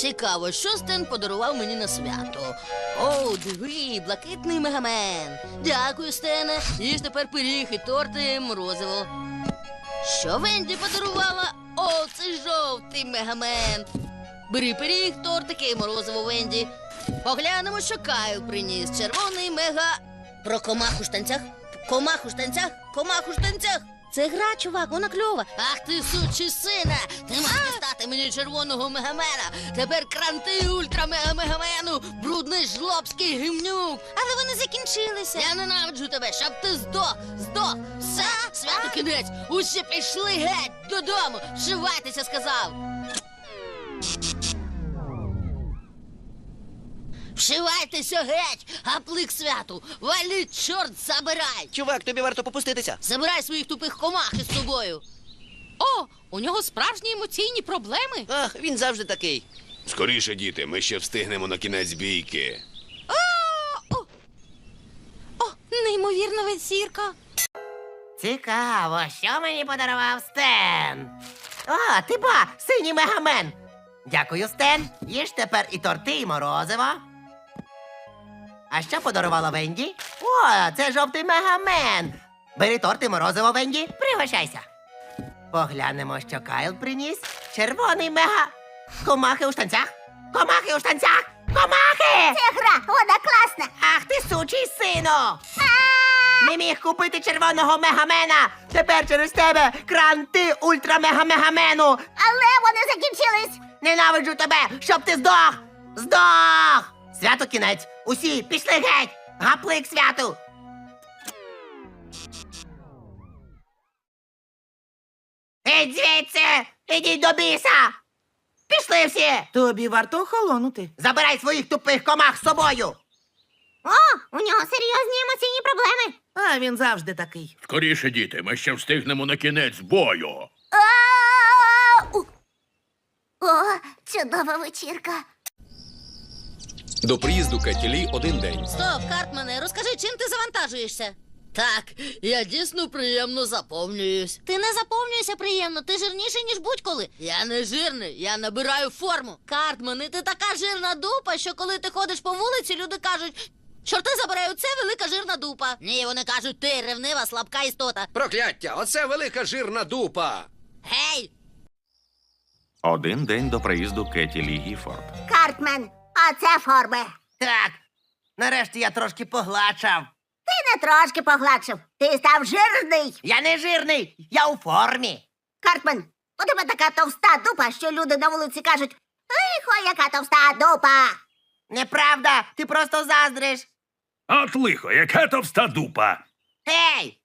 Цікаво, що Стен подарував мені на свято. О, диви, блакитний мегамен. Дякую, Стене. Їж тепер пиріг і торти морозиво. Що Венді подарувала? О, це жовтий мегамен. Бери пиріг, тортики і морозиво Венді. Поглянемо, що Кайл приніс. Червоний мега. Про комах у штанцях? Комах у штанцях? Комах у штанцях. Це гра, чувак, вона кльова. Ах ти сучий сина! Ти маєш стати мені червоного мегамена. Тепер кранти ультра мегамегамену, брудний жлобський гімнюк. Але вони закінчилися. Я ненавиджу тебе, щоб ти здох, здох. Все, свято кінець. Усі пішли геть додому. Вшивайтеся, сказав. Вшивайтеся геть, гаплик святу. Валіть, чорт, забирай. Чувак, тобі варто попуститися. Забирай своїх тупих комах із собою. О, у нього справжні емоційні проблеми. Ах, він завжди такий. Скоріше, діти, ми ще встигнемо на кінець бійки. О, неймовірна вечірка. Цікаво, що мені подарував Стен. О, ти ба, синій мегамен. Дякую, Стен. Їж тепер і торти, і морозиво. А що подарувала Венді? О, це жовтий мегамен. Бери торт і морозиво, Венді, пригощайся. Поглянемо, що Кайл приніс. Червоний мега. Комахи у штанцях. Комахи у штанцях. Комахи! Це гра, вона класна. Ах ти сучий сино! Не міг купити червоного мегамена! Тепер через тебе кранти ультрамегамегамену! Але вони закінчились. Ненавиджу тебе, щоб ти здох! Здох! Свято кінець! Усі пішли геть! Гаплик святу! Ідь звідси! Ідіть до біса! Пішли всі! Тобі варто охолонути. Забирай своїх тупих комах з собою! О, у нього серйозні емоційні проблеми. А він завжди такий. Скоріше, діти, ми ще встигнемо на кінець бою. О, чудова вечірка. До приїзду Кетілі один день. Стоп, Картмане, розкажи, чим ти завантажуєшся? Так, я дійсно приємно заповнююсь. Ти не заповнюєшся приємно, ти жирніший, ніж будь-коли. Я не жирний, я набираю форму. Картмане, ти така жирна дупа, що коли ти ходиш по вулиці, люди кажуть. Чорти забирають це велика жирна дупа. Ні, вони кажуть, ти ревнива, слабка істота. Прокляття! Оце велика жирна дупа. Гей! Один день до приїзду Кеті Лі Гіфорд. Картмен, а це форми. Так, нарешті я трошки погладшав. Ти не трошки погладшив. Ти став жирний. Я не жирний, я у формі. Картмен, у тебе така товста дупа, що люди на вулиці кажуть: Лихо, яка товста дупа. Неправда, ти просто заздриш. От лихо, яка товста дупа. Гей,